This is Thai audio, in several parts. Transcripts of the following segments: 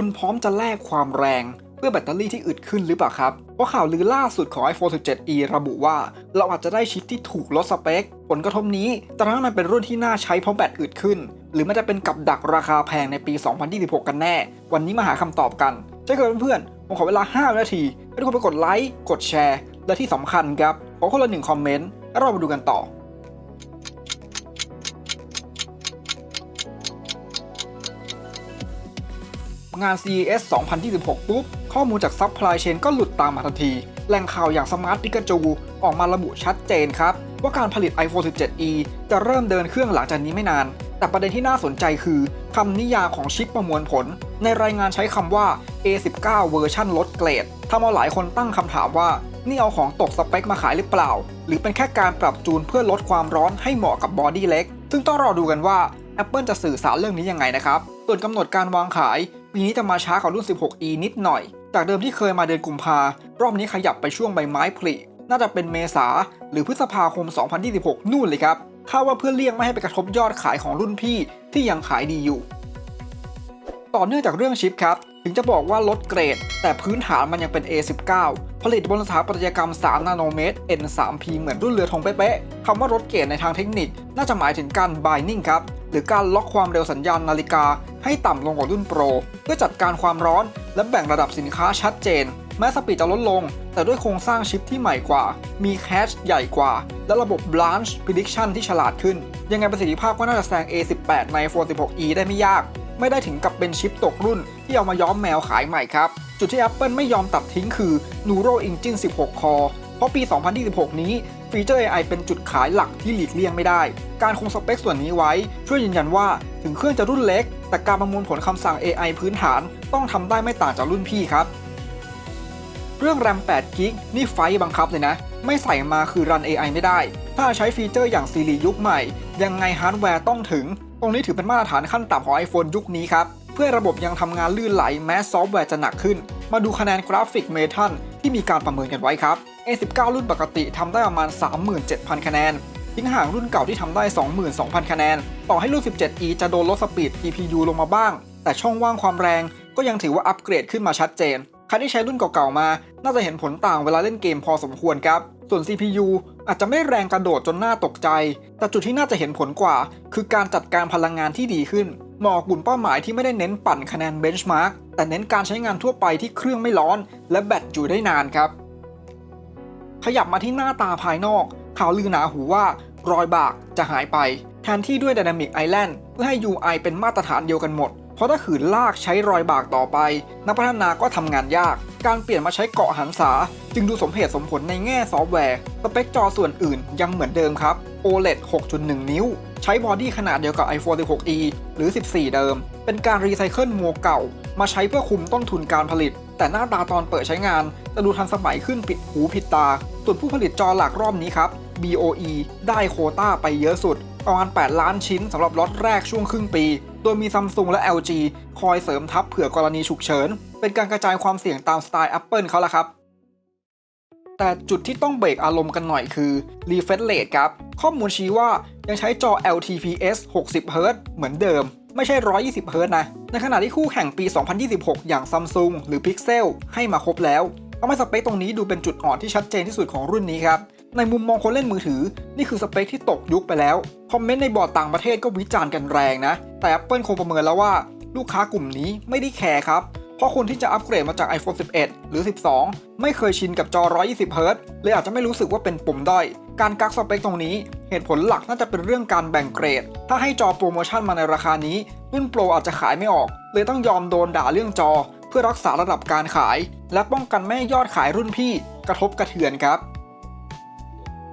คุณพร้อมจะแลกความแรงเพื่อแบตเตอรี่ที่อึดขึ้นหรือเปล่าครับ เพราะข่าวลือล่าสุดของ iPhone 17e ระบุว่า เราอาจจะได้ชิปที่ถูกลดสเปค ผลกระทบนี้จะทำให้มันเป็นรุ่นที่น่าใช้เพราะแบตอึดขึ้น หรือมันจะเป็นกับดักราคาแพงในปี 2026 กันแน่ วันนี้มาหาคำตอบกันเช่นเคยเพื่อนๆผมขอเวลา 5 นาที ให้ทุกคนไปกดไลค์ กดแชร์ และที่สำคัญครับขอคนละหนึ่งคอมเมนต์แล้วเรามาดูกันต่อ งาน CES 2026 ปุ๊บ ข้อมูลจากซัพพลายเชนก็หลุดตามมาทันที แหล่งข่าวอย่าง Smart Pikachu ออกมาระบุชัดเจนครับ ว่าการผลิต iPhone 17e จะเริ่มเดินเครื่องหลังจากนี้ไม่นาน แต่ประเด็นที่น่าสนใจคือคำนิยามของชิปประมวลผล ในรายงานใช้คำว่า A19 เวอร์ชันลดเกรดทำเอาหลายคนตั้งคำถามว่านี่เอาของตกสเปคมาขายหรือเปล่า หรือเป็นแค่การปรับจูนเพื่อลดความร้อนให้เหมาะกับบอดี้เล็ก ซึ่งต้องรอดูกันว่า Apple จะสื่อสารเรื่องนี้ยังไงนะครับ ส่วนกำหนดการวางขาย ปีนี้จะมาช้ากว่ารุ่น 16e นิดหน่อย จากเดิมที่เคยมาเดือนกุมภารอบนี้ขยับไปช่วงใบไม้ผลิน่าจะเป็นเมษาหรือพฤษภาคม 2026 นู่นเลยครับคาดว่าเพื่อเลี่ยงไม่ให้ไปกระทบยอดขายของรุ่นพี่ที่ยังขายดีอยู่ ต่อเนื่องจากเรื่องชิปครับ ถึงจะบอกว่าลดเกรด แต่พื้นฐานมันยังเป็น A19 ผลิตบนสถาปัตยกรรม 3 นาโนเมตร N3P เหมือนรุ่นเรือธงเป๊ะๆคำว่าลดเกรดในทางเทคนิค น่าจะหมายถึงการ binding ครับ หรือการล็อกความเร็วสัญญาณนาฬิกา ให้ต่ำลงกว่ารุ่นโปร เพื่อจัดการความร้อน และแบ่งระดับสินค้าชัดเจน แม้สปีดจะลดลง แต่ด้วยโครงสร้างชิปที่ใหม่กว่า มีแคชใหญ่กว่า และระบบ Blanch Prediction ที่ฉลาดขึ้น ยังไงประสิทธิภาพก็น่าจะแซง A18 ใน iPhone 16e ได้ไม่ยาก ไม่ได้ถึงกับเป็นชิปตกรุ่น ที่เอามาย้อมแมวขายใหม่ครับ จุดที่ Apple ไม่ยอมตัดทิ้งคือ Neural Engine 16 Core เพราะปี 2026 นี้ฟีเจอร์ AI เป็นจุดขายหลักที่หลีกเลี่ยงไม่ได้ การคงสเปคส่วนนี้ไว้ ช่วยยืนยันว่าถึงเครื่องจะรุ่นเล็ก แต่การประมวลผลคำสั่ง AI พื้นฐานต้องทำได้ไม่ต่างจากรุ่นพี่ครับ เรื่อง RAM 8 g b นี่ไฟบังคับเลยนะ ไม่ใส่มาคือรัน AI ไม่ได้ ถ้าใช้ฟีเจอร์อย่าง Siri ยุคใหม่ ยังไงฮาร์ดแวร์ต้องถึง ตรงนี้ถือเป็นมาตรฐานขั้นต่ำของ iPhone ยุคนี้ครับ เพื่อระบบยังทำงานลื่นไหลแม้ซอฟต์แวร์จะหนักขึ้น มาดูคะแนนกราฟิกเมทัลที่มีการประเมินกันไว้ครับ A19 รุ่นปกติทำได้ประมาณ 37,000 คะแนน ทิ้งห่างรุ่นเก่าที่ทำได้ 22,000 คะแนน ต่อให้รุ่น 17e จะโดนลดสปีด GPU ลงมาบ้าง แต่ช่องว่างความแรงก็ยังถือว่าอัปเกรดขึ้นมาชัดเจน ใครที่ใช้รุ่นเก่าๆมา น่าจะเห็นผลต่างเวลาเล่นเกมพอสมควรครับ ส่วน CPU อาจจะไม่แรงกระโดดจนน่าตกใจ แต่จุดที่น่าจะเห็นผลกว่า คือการจัดการพลังงานที่ดีขึ้นเหมาะกลุ่มเป้าหมายที่ไม่ได้เน้นปั่นคะแนนเบนช์มาร์กแต่เน้นการใช้งานทั่วไปที่เครื่องไม่ร้อน และแบตอยู่ได้นานครับ ขยับมาที่หน้าตาภายนอก ข่าวลือหนาหูว่ารอยบากจะหายไป แทนที่ด้วย Dynamic Island เพื่อให้ UI เป็นมาตรฐานเดียวกันหมด เพราะถ้าขืนลากใช้รอยบากต่อไป นักพัฒนาก็ทำงานยาก การเปลี่ยนมาใช้เกาะหันษา จึงดูสมเหตุสมผลในแง่ซอฟต์แวร์ สเปคจอส่วนอื่นยังเหมือนเดิมครับ OLED 6.1 นิ้ว ใช้บอดี้ขนาดเดียวกับ iPhone 16e หรือ 14 เดิม เป็นการรีไซเคิลโมเก่า มาใช้เพื่อคุมต้นทุนการผลิต แต่หน้าตาตอนเปิดใช้งานจะดูทันสมัยขึ้นผิดหูผิดตา ส่วนผู้ผลิตจอหลักรอบนี้ครับ BOE ได้โคต้าไปเยอะสุด ประมาณ 8 ล้านชิ้นสำหรับล็อตแรกช่วงครึ่งปี โดยมีซัมซุงและ LG คอยเสริมทัพเผื่อกรณีฉุกเฉิน เป็นการกระจายความเสี่ยงตามสไตล์ Apple เขาละครับแต่จุดที่ต้องเบรกอารมณ์กันหน่อยคือ refresh rate ครับ ข้อมูลชี้ว่ายังใช้จอ LTPS 60 Hz เหมือนเดิม ไม่ใช่ 120 Hz นะ ในขณะที่คู่แข่งปี 2026 อย่าง Samsung หรือ Pixel ให้มาครบแล้วทำให้สเปคตรงนี้ดูเป็นจุดอ่อนที่ชัดเจนที่สุดของรุ่นนี้ครับ ในมุมมองคนเล่นมือถือ นี่คือสเปคที่ตกยุคไปแล้ว คอมเมนต์ในบอร์ดต่างประเทศก็วิจารณ์กันแรงนะ แต่ Apple คงประเมินแล้วว่า ลูกค้ากลุ่มนี้ไม่ได้แคร์ครับ เพราะคนที่จะอัปเกรดมาจาก iPhone 11 หรือ 12 ไม่เคยชินกับจอ 120 Hz เลยอาจจะไม่รู้สึกว่าเป็นปุ่มด้อย การกักสเปคตรงนี้ เหตุผลหลักน่าจะเป็นเรื่องการแบ่งเกรด ถ้าให้จอโปรโมชั่นมาในราคานี้รุ่นโปรอาจจะขายไม่ออก เลยต้องยอมโดนด่าเรื่องจอ เพื่อรักษาระดับการขาย และป้องกันไม่ให้ยอดขายรุ่นพี่ กระทบกระเทือนครับ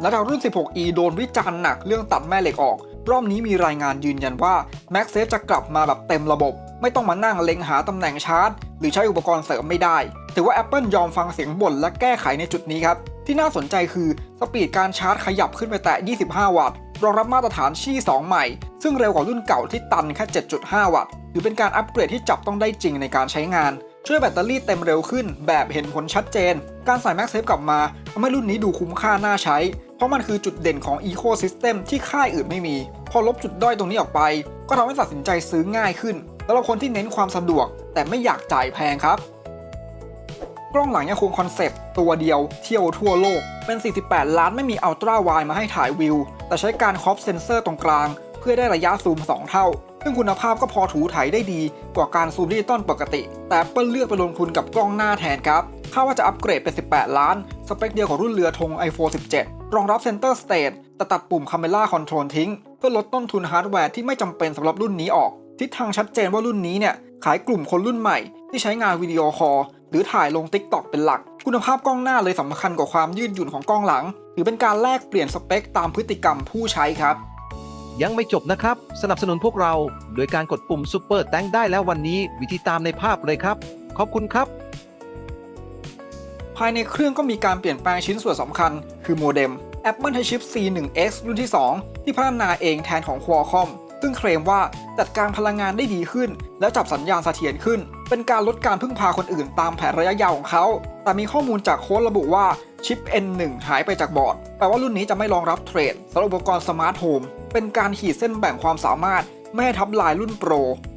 และดาวรุ่น 16e โดนวิจารณ์หนักเรื่องตัดแม่เหล็กออก รอบนี้มีรายงานยืนยันว่า MagSafe จะกลับมาแบบเต็มระบบ ไม่ต้องมานั่งเล็งหาตำแหน่งชาร์จ หรือใช้อุปกรณ์เสริมไม่ได้ ถือว่า Apple ยอมฟังเสียงบ่นและแก้ไขในจุดนี้ครับ ที่น่าสนใจคือสปีดการชาร์จขยับขึ้นไปแตะ 25 วัตต์รองรับมาตรฐานชี่ 2 ใหม่ ซึ่งเร็วกว่ารุ่นเก่าที่ตันแค่ 7.5 วัตต์หรือเป็นการอัปเกรดที่จับต้องได้จริงในการใช้งาน ช่วยแบตเตอรี่เต็มเร็วขึ้น แบบเห็นผลชัดเจน การใส่ MagSafe กลับมาทำให้รุ่นนี้ดูคุ้มค่าน่าใช้ เพราะมันคือจุดเด่นของ Ecosystem ที่ค่ายอื่นไม่มี พอลบจุดด้อยตรงนี้ออกไป ก็ทำให้ตัดสินใจซื้อง่ายขึ้น สำหรับคนที่เน้นความสะดวกแต่ไม่อยากจ่ายแพงครับ กล้องหลังยังคงคอนเซปต์ตัวเดียวเที่ยวทั่วโลก เป็น 48 ล้านไม่มีอัลตร้าไวมาให้ถ่ายวิว แต่ใช้การครอปเซนเซอร์ตรงกลาง เพื่อได้ระยะซูม 2 เท่า ซึ่งคุณภาพก็พอถูถ่ายได้ดีกว่าการซูมดิจิตอลปกติ แต่ Apple เลือกไปลงทุนกับกล้องหน้าแทนครับคาดว่าจะอัปเกรดเป็น 18 ล้าน สเปคเดียวกับรุ่นเรือธง iPhone 17 รองรับ Center Stage แต่ตัดปุ่ม Camera Control ทิ้ง เพื่อลดต้นทุนฮาร์ดแวร์ที่ไม่จำเป็นสำหรับรุ่นนี้ออก ทิศทางชัดเจนว่ารุ่นนี้เนี่ยขายกลุ่มคนรุ่นใหม่ ที่ใช้งานวิดีโอคอลหรือถ่ายลง TikTok เป็นหลัก คุณภาพกล้องหน้าเลยสำคัญกว่าความยืดหยุ่นของกล้องหลัง หรือเป็นการแลกเปลี่ยนสเปคตามพฤติกรรมผู้ใช้ครับยังไม่จบนะครับ สนับสนุนพวกเราโดยการกดปุ่มซุปเปอร์แตงได้แล้ววันนี้ วิธีตามในภาพเลยครับ ขอบคุณครับ ภายในเครื่องก็มีการเปลี่ยนแปลงชิ้นส่วนสำคัญ คือโมเด็ม Apple ใช้ชิป C1X รุ่นที่ 2 ที่พัฒนาเองแทนของ Qualcomm ซึ่งเคลมว่าจัดการพลังงานได้ดีขึ้น และจับสัญญาณเสถียรขึ้น เป็นการลดการพึ่งพาคนอื่นตามแผนระยะยาวของเขา แต่มีข้อมูลจากโค้ดระบุว่าชิป N1 หายไปจากบอร์ด แปลว่ารุ่นนี้จะไม่รองรับเทรดสำหรับอุปกรณ์สมาร์ทโฮม เป็นการขีดเส้นแบ่งความสามารถ ไม่ให้ทับลายรุ่นโปร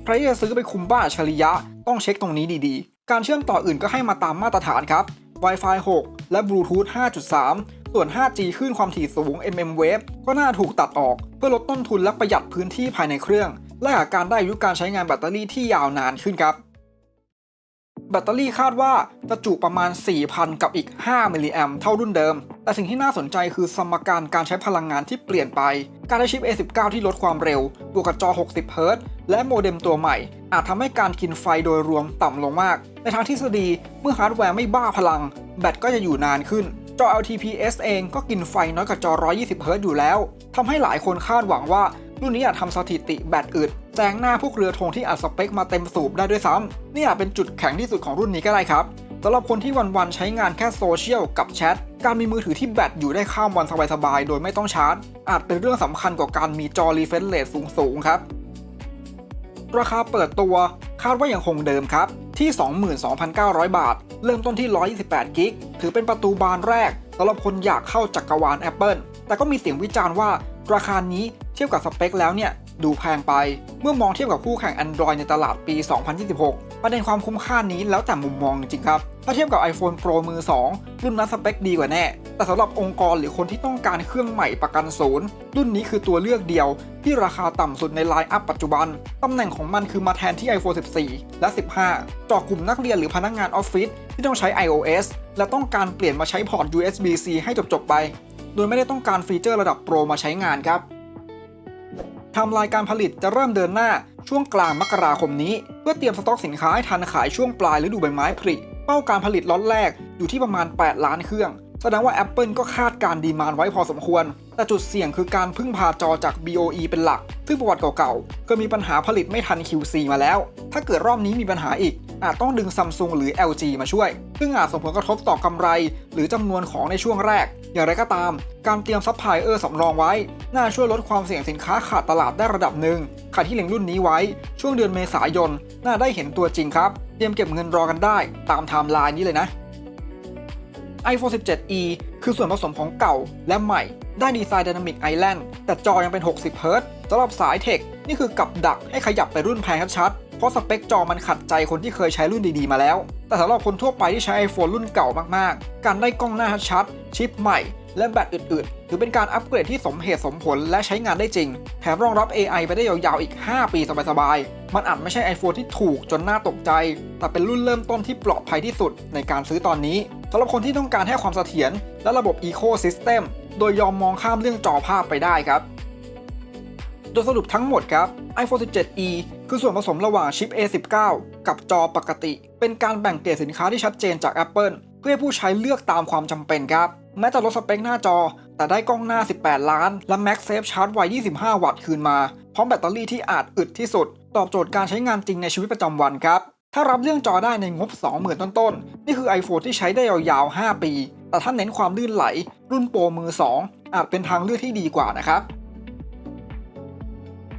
ใครที่จะซื้อไปคุมบ้านฉริยะ ต้องเช็คตรงนี้ดีๆ การเชื่อมต่ออื่นก็ให้มาตามมาตรฐานครับ Wi-Fi 6 และ Bluetooth 5.3 ส่วน 5G คลื่นความถี่สูง mm Wave ก็น่าถูกตัดออกเพื่อลดต้นทุนและประหยัดพื้นที่ภายในเครื่อง และหาการได้อายุการใช้งานแบตเตอรี่ที่ยาวนานขึ้นครับ แบตเตอรี่คาดว่าจะจุประมาณ 4,000 กับอีก 5 มิลลิแอมเท่ารุ่นเดิม แต่สิ่งที่น่าสนใจคือสมการการใช้พลังงานที่เปลี่ยนไป การได้ชิป A19 ที่ลดความเร็ว บวกกับจอ 60 เฮิรตและโมเด็มตัวใหม่ อาจทำให้การกินไฟโดยรวมต่ำลงมาก ในทางทฤษฎีเมื่อฮาร์ดแวร์ไม่บ้าพลัง แบตก็จะอยู่นานขึ้น จอ LTPS เองก็กินไฟน้อยกว่าจอ 120เฮิรต์อยู่แล้ว ทำให้หลายคนคาดหวังว่า รุ่นนี้อาจทำสถิติแบตอึดแซงหน้าพวกเรือธงที่อัดสเปคมาเต็มสูบได้ด้วยซ้ำนี่อาจเป็นจุดแข็งที่สุดของรุ่นนี้ก็ได้ครับสำหรับคนที่วันๆใช้งานแค่โซเชียลกับแชท การมีมือถือที่แบตอยู่ได้ข้ามวันสบายๆ โดยไม่ต้องชาร์จ อาจเป็นเรื่องสำคัญกว่าการมีจอรีเฟรชเรทสูงๆ ครับ ราคาเปิดตัวคาดว่ายังคงเดิมครับ ที่ 22,900 บาท เริ่มต้นที่ 128 กิก ถือเป็นประตูบานแรกสำหรับคนอยากเข้าจักรวาล Apple แต่ก็มีเสียงวิจารณ์ว่า ราคานี้เทียบกับสเปคแล้วเนี่ย ดูแพงไป เมื่อมองเทียบกับคู่แข่ง Android ในตลาดปี 2026 ประเด็นความคุ้มค่านี้แล้วแต่มุมมองจริงครับ ถ้าเทียบกับ iPhone Pro มือ 2 รุ่นนั้นสเปคดีกว่าแน่ แต่สำหรับองค์กรหรือคนที่ต้องการเครื่องใหม่ประกันศูนย์รุ่นนี้คือตัวเลือกเดียว ที่ราคาต่ำสุดในไลน์อัพปัจจุบัน ตำแหน่งของมันคือมาแทนที่ iPhone 14 และ 15เจาะกลุ่มนักเรียนหรือพนักงานออฟฟิศที่ต้องใช้ iOS และต้องการเปลี่ยนมาใช้พอร์ต USB-C ให้จบๆไป โดยไม่ได้ต้องการฟีเจอร์ระดับโปรมาใช้งานครับทม์ไลน์การผลิตจะเริ่มเดินหน้าช่วงกลางมกราคมนี้ เพื่อเตรียมสต็อกสินค้าให้ทันขายช่วงปลายฤดูใบไม้ผลิ เป้าการผลิตล็อตแรกอยู่ที่ประมาณ 8 ล้านเครื่อง แสดงว่า Apple ก็คาดการดีมานไว้พอสมควร แต่จุดเสี่ยงคือการพึ่งพาจอจาก BOE เป็นหลัก ซึ่งประวัติเก่าๆ เคยมีปัญหาผลิตไม่ทัน QC มาแล้ว ถ้าเกิดรอบนี้มีปัญหาอีก อาจต้องดึงซัมซุงหรือ LG มาช่วย ซึ่งอาจส่งผลกระทบต่อกำไร หรือจำนวนของในช่วงแรก อย่างไรก็ตาม การเตรียมซัพพลายเออร์สำรองไว้ น่าช่วยลดความเสี่ยงสินค้าขาดตลาดได้ระดับหนึ่งใครที่เล็งรุ่นนี้ไว้ ช่วงเดือนเมษายน น่าได้เห็นตัวจริงครับ เตรียมเก็บเงินรอกันได้ ตามไทม์ไลน์นี้เลยนะ iPhone 17e คือส่วนผสมของเก่าและใหม่ ได้ดีไซน์ Dynamic Island แต่จอยังเป็น 60 Hz สำหรับสายเทค นี่คือกับดักให้ขยับไปรุ่นแพงชัด เพราะสเปคจอมันขัดใจคนที่เคยใช้รุ่นดีๆมาแล้ว แต่สำหรับคนทั่วไปที่ใช้ iPhone รุ่นเก่ามากๆ การได้กล้องหน้าชัด ชิปใหม่ และแบตอื่นๆ ถือเป็นการอัปเกรดที่สมเหตุสมผลและใช้งานได้จริง แถมรองรับ AI ไปได้ยาวๆอีก 5 ปีสบายๆ มันอาจไม่ใช่ iPhone ที่ถูกจนน่าตกใจ แต่เป็นรุ่นเริ่มต้นที่ปลอดภัยที่สุดในการซื้อตอนนี้สำหรับคนที่ต้องการให้ความเสถียรและระบบ Ecosystem โดยยอมมองข้ามเรื่องจอภาพไปได้ครับ ดยสรุปทั้งหมดครับ iPhone 17e คือส่วนผสมระหว่างชิป A19 กับจอปกติ เป็นการแบ่งเกรดสินค้าที่ชัดเจนจาก Apple เพื่อให้ผู้ใช้เลือกตามความจำเป็นครับ แม้จะลดสเปคหน้าจอ แต่ได้กล้องหน้า 18 ล้าน และ MagSafe ชาร์จไว 25 วัตต์คืนมา พร้อมแบตเตอรี่ที่อาจอึดที่สุด ตอบโจทย์การใช้งานจริงในชีวิตประจำวันครับ ถ้ารับเรื่องจอได้ในงบ 20,000 ต้นๆ นี่คือ iPhone ที่ใช้ได้ยาวๆ 5 ปี แต่ถ้าเน้นความลื่นไหล รุ่นโปรมือ 2 อาจเป็นทางเลือกที่ดีกว่านะครับ